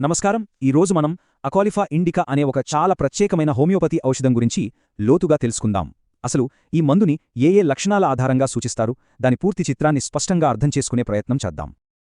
నమస్కారం. ఈరోజు మనం అకాలిఫా ఇండికా అనే ఒక చాలా ప్రత్యేకమైన హోమియోపతి ఔషధం గురించి లోతుగా తెలుసుకుందాం. అసలు ఈ మందుని ఏ ఏ లక్షణాల ఆధారంగా సూచిస్తారు? దాని పూర్తి చిత్రాన్ని స్పష్టంగా అర్థం చేసుకునే ప్రయత్నం చేద్దాం.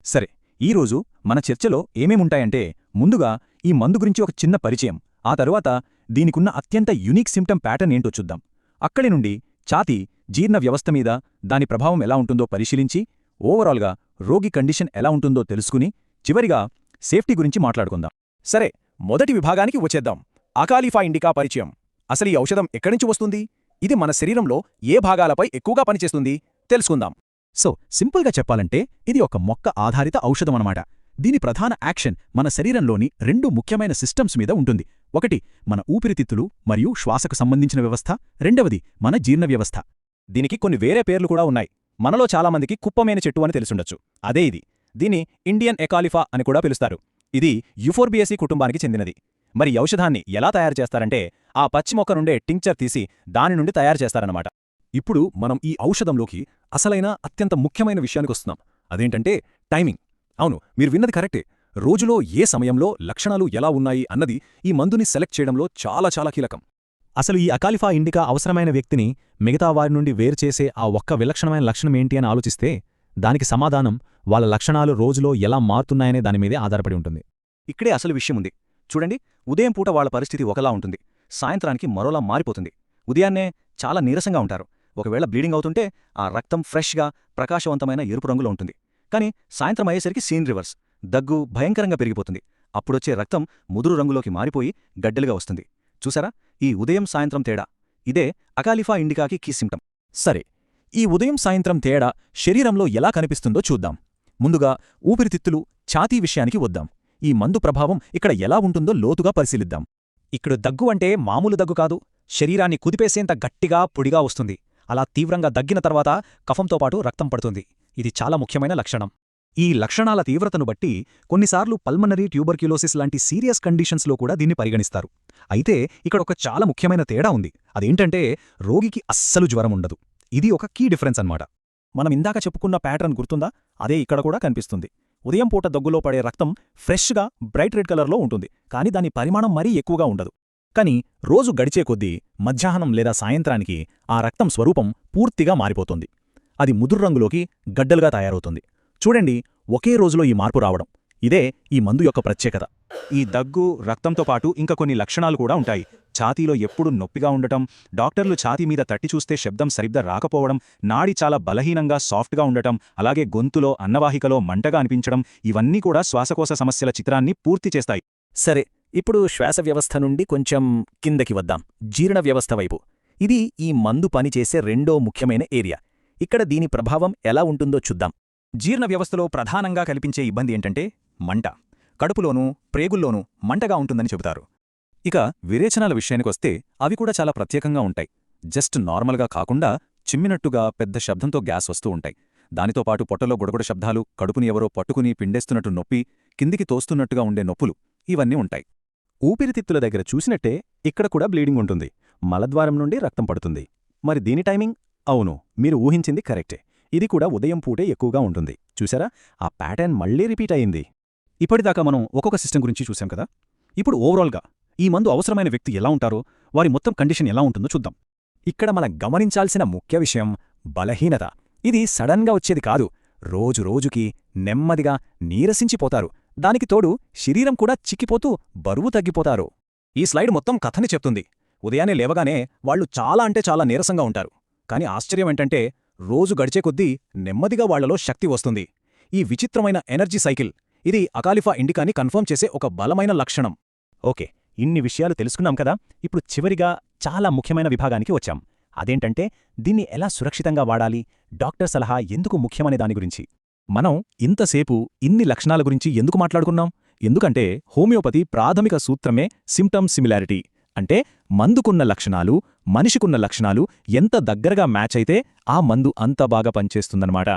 సరే ఈరోజు మన చర్చలో ఏమేముంటాయంటే ముందుగా ఈ మందు గురించి ఒక చిన్న పరిచయం. ఆ తరువాత దీనికున్న అత్యంత యునీక్ సిమ్టమ్ ప్యాటర్న్ ఏంటో చూద్దాం. అక్కడి నుండి ఛాతీ జీర్ణ వ్యవస్థ మీద దాని ప్రభావం ఎలా ఉంటుందో పరిశీలించి ఓవరాల్గా రోగి కండిషన్ ఎలా ఉంటుందో తెలుసుకుని చివరిగా సేఫ్టీ గురించి మాట్లాడుకుందాం. సరే మొదటి విభాగానికి వచ్చేద్దాం. అకాలిఫా ఇండికా పరిచయం. అసలు ఈ ఔషధం ఎక్కడించి వస్తుంది? ఇది మన శరీరంలో ఏ భాగాలపై ఎక్కువగా పనిచేస్తుంది? తెలుసుకుందాం. సో సింపుల్గా చెప్పాలంటే ఇది ఒక మొక్క ఆధారిత ఔషధం అనమాట దీని ప్రధాన యాక్షన్ మన శరీరంలోని రెండు ముఖ్యమైన సిస్టమ్స్ మీద ఉంటుంది. ఒకటి మన ఊపిరితిత్తులు మరియు శ్వాసకు సంబంధించిన వ్యవస్థ. రెండవది మన జీర్ణ వ్యవస్థ దీనికి కొన్ని వేరే పేర్లు కూడా ఉన్నాయి. మనలో చాలామందికి కుప్పమైన చెట్టు అని తెలుసుండొచ్చు అదే ఇది. దీన్ని ఇండియన్ ఎకాలిఫా అని కూడా పిలుస్తారు. ఇది యుఫోర్బియసీ కుటుంబానికి చెందినది. మరి ఔషధాన్ని ఎలా తయారు చేస్తారంటే ఆ పచ్చి మొక్క నుండే టింక్చర్ తీసి దాని నుండి తయారు చేస్తారన్నమాట. ఇప్పుడు మనం ఈ ఔషధంలోకి అసలైన అత్యంత ముఖ్యమైన విషయానికొస్తున్నాం అదేంటంటే టైమింగ్. అవును మీరు విన్నది కరెక్టే. రోజులో ఏ సమయంలో లక్షణాలు ఎలా ఉన్నాయి అన్నది ఈ మందుని సెలెక్ట్ చేయడంలో చాలా చాలా కీలకం. అసలు ఈ అకాలిఫా ఇండికా అవసరమైన వ్యక్తిని మిగతా వారి నుండి వేరు చేసే ఆ ఒక్క విలక్షణమైన లక్షణం ఏంటి అని ఆలోచిస్తే దానికి సమాధానం వాళ్ళ లక్షణాలు రోజులో ఎలా మారుతున్నాయనే దానిమీదే ఆధారపడి ఉంటుంది. ఇక్కడే అసలు విషయం ఉంది. చూడండి ఉదయం పూట వాళ్ళ పరిస్థితి ఒకలా ఉంటుంది. సాయంత్రానికి మరోలా మారిపోతుంది. ఉదయాన్నే చాలా నీరసంగా ఉంటారు. ఒకవేళ బ్లీడింగ్ అవుతుంటే ఆ రక్తం ఫ్రెష్గా ప్రకాశవంతమైన ఎరుపు రంగులో ఉంటుంది. కానీ సాయంత్రం అయ్యేసరికి సీన్ రివర్స్. దగ్గు భయంకరంగా పెరిగిపోతుంది. అప్పుడొచ్చే రక్తం ముదురు రంగులోకి మారిపోయి గడ్డలుగా వస్తుంది. చూసారా? ఈ ఉదయం సాయంత్రం తేడా. ఇదే అకాలిఫా ఇండికాకి కీ సిమ్టమ్ సరే ఈ ఉదయం సాయంత్రం తేడా శరీరంలో ఎలా కనిపిస్తుందో చూద్దాం. ముందుగా ఊపిరితిత్తులు ఛాతీ విషయానికి వద్దాం. ఈ మందు ప్రభావం ఇక్కడ ఎలా ఉంటుందో లోతుగా పరిశీలిద్దాం. ఇక్కడ దగ్గు అంటే మామూలు దగ్గు కాదు. శరీరాన్ని కుదిపేసేంత గట్టిగా పొడిగా వస్తుంది. అలా తీవ్రంగా దగ్గిన తర్వాత కఫంతో పాటు రక్తం పడుతుంది. ఇది చాలా ముఖ్యమైన లక్షణం. ఈ లక్షణాల తీవ్రతను బట్టి కొన్నిసార్లు పల్మనరీ ట్యూబర్క్యులోసిస్ లాంటి సీరియస్ కండిషన్స్లో కూడా దీన్ని పరిగణిస్తారు. అయితే ఇక్కడ ఒక చాలా ముఖ్యమైన తేడా ఉంది. అదేంటంటే రోగికి అస్సలు జ్వరం ఉండదు. ఇది ఒక కీ డిఫరెన్స్ అన్నమాట. మనం ఇందాక చెప్పుకున్న ప్యాటర్న్ గుర్తుందా? అదే ఇక్కడ కూడా కనిపిస్తుంది. ఉదయం పూట దగ్గులో పడే రక్తం ఫ్రెష్గా బ్రైట్ రెడ్ కలర్లో ఉంటుంది. కానీ దాని పరిమాణం మరీ ఎక్కువగా ఉండదు. కానీ రోజు గడిచే కొద్దీ మధ్యాహ్నం లేదా సాయంత్రానికి ఆ రక్తం స్వరూపం పూర్తిగా మారిపోతుంది. అది ముదురు రంగులోకి గడ్డలుగా తయారవుతుంది. చూడండి ఒకే రోజులో ఈ మార్పు రావడం. ఇదే ఈ మందు యొక్క ప్రత్యేకత. ఈ దగ్గు రక్తంతో పాటు ఇంకా కొన్ని లక్షణాలు కూడా ఉంటాయి. ఛాతీలో ఎప్పుడూ నొప్పిగా ఉండటం డాక్టర్లు ఛాతీ మీద తట్టి చూస్తే శబ్దం సరిగ్గా రాకపోవడం నాడి చాలా బలహీనంగా సాఫ్ట్గా ఉండటం అలాగే గొంతులో అన్నవాహికలో మంటగా అనిపించడం ఇవన్నీ కూడా శ్వాసకోశ సమస్యల చిత్రాన్ని పూర్తి చేస్తాయి. సరే ఇప్పుడు శ్వాస వ్యవస్థ నుండి కొంచెం కిందకి వద్దాం. జీర్ణ వ్యవస్థ వైపు. ఇది ఈ మందు పనిచేసే రెండో ముఖ్యమైన ఏరియా. ఇక్కడ దీని ప్రభావం ఎలా ఉంటుందో చూద్దాం. జీర్ణ వ్యవస్థలో ప్రధానంగా కల్పించే ఇబ్బంది ఏంటంటే మంట. కడుపులోనూ ప్రేగుల్లోనూ మంటగా ఉంటుందని చెబుతారు. ఇక విరేచనాల విషయానికొస్తే అవి కూడా చాలా ప్రత్యేకంగా ఉంటాయి. జస్ట్ నార్మల్గా కాకుండా చిమ్మినట్టుగా పెద్ద శబ్దంతో గ్యాస్ వస్తూ ఉంటాయి. దానితో పాటు పొట్టలో గుడగుడ శబ్దాలు కడుపుని ఎవరో పట్టుకుని పిండేస్తున్నట్టు నొప్పి కిందికి తోస్తున్నట్టుగా ఉండే నొప్పులు ఇవన్నీ ఉంటాయి. ఊపిరితిత్తుల దగ్గర చూసినట్టే ఇక్కడ కూడా బ్లీడింగ్ ఉంటుంది. మలద్వారం నుండి రక్తం పడుతుంది. మరి దీని టైమింగ్? అవును మీరు ఊహించింది కరెక్టే. ఇది కూడా ఉదయం పూటే ఎక్కువగా ఉంటుంది. చూసారా? ఆ ప్యాటర్న్ మళ్ళీ రిపీట్ అయింది. ఇప్పటిదాకా మనం ఒక్కొక్క సిస్టమ్ గురించి చూశాం కదా? ఇప్పుడు ఓవరాల్గా ఈ మందు అవసరమైన వ్యక్తి ఎలా ఉంటారో వారి మొత్తం కండిషన్ ఎలా ఉంటుందో చూద్దాం. ఇక్కడ మనం గమనించాల్సిన ముఖ్య విషయం బలహీనత. ఇది సడన్గా వచ్చేది కాదు. రోజు రోజుకి నెమ్మదిగా నీరసించిపోతారు. దానికి తోడు శరీరం కూడా చిక్కిపోతూ బరువు తగ్గిపోతారు. ఈ స్లైడ్ మొత్తం కథని చెప్తుంది. ఉదయాన్నే లేవగానే వాళ్ళు చాలా అంటే చాలా నీరసంగా ఉంటారు. కాని ఆశ్చర్యమేంటంటే రోజు గడిచే కొద్దీ నెమ్మదిగా వాళ్ళలో శక్తి వస్తుంది. ఈ విచిత్రమైన ఎనర్జీ సైకిల్ ఇది అకాలిఫా ఇండికాని కన్ఫర్మ్ చేసే ఒక బలమైన లక్షణం. ఓకే ఇన్ని విషయాలు తెలుసుకున్నాం కదా ఇప్పుడు చివరిగా చాలా ముఖ్యమైన విభాగానికి వచ్చాం. అదేంటంటే దీన్ని ఎలా సురక్షితంగా వాడాలి డాక్టర్ సలహా ఎందుకు ముఖ్యమనే దాని గురించి. మనం ఇంతసేపు ఇన్ని లక్షణాల గురించి ఎందుకు మాట్లాడుకున్నాం? ఎందుకంటే హోమియోపతి ప్రాథమిక సూత్రమే సిమ్టమ్ సిమిలారిటీ. అంటే మందుకున్న లక్షణాలు మనిషికున్న లక్షణాలు ఎంత దగ్గరగా మ్యాచ్ అయితే ఆ మందు అంత బాగా పనిచేస్తుందన్నమాట.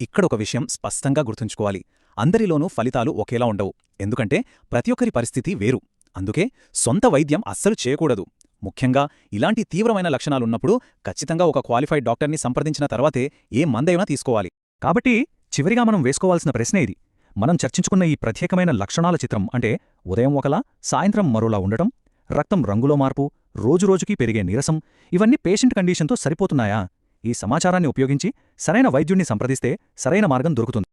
ఇక్కడొక విషయం స్పష్టంగా గుర్తుంచుకోవాలి. అందరిలోనూ ఫలితాలు ఒకేలా ఉండవు. ఎందుకంటే ప్రతి ఒక్కరి పరిస్థితి వేరు. అందుకే సొంత వైద్యం అస్సలు చేయకూడదు. ముఖ్యంగా ఇలాంటి తీవ్రమైన లక్షణాలున్నప్పుడు ఖచ్చితంగా ఒక క్వాలిఫైడ్ డాక్టర్ని సంప్రదించిన తర్వాతే ఏ మందైనా తీసుకోవాలి. కాబట్టి చివరిగా మనం వేసుకోవాల్సిన ప్రశ్న ఇది. మనం చర్చించుకున్న ఈ ప్రత్యేకమైన లక్షణాల చిత్రం అంటే ఉదయం ఒకలా సాయంత్రం మరోలా ఉండటం రక్తం రంగులో మార్పు రోజురోజుకి పెరిగే నీరసం ఇవన్నీ పేషెంట్ కండిషన్తో సరిపోతున్నాయా? ఈ సమాచారాన్ని ఉపయోగించి సరైన వైద్యుణ్ణి సంప్రదిస్తే సరైన మార్గం దొరుకుతుంది.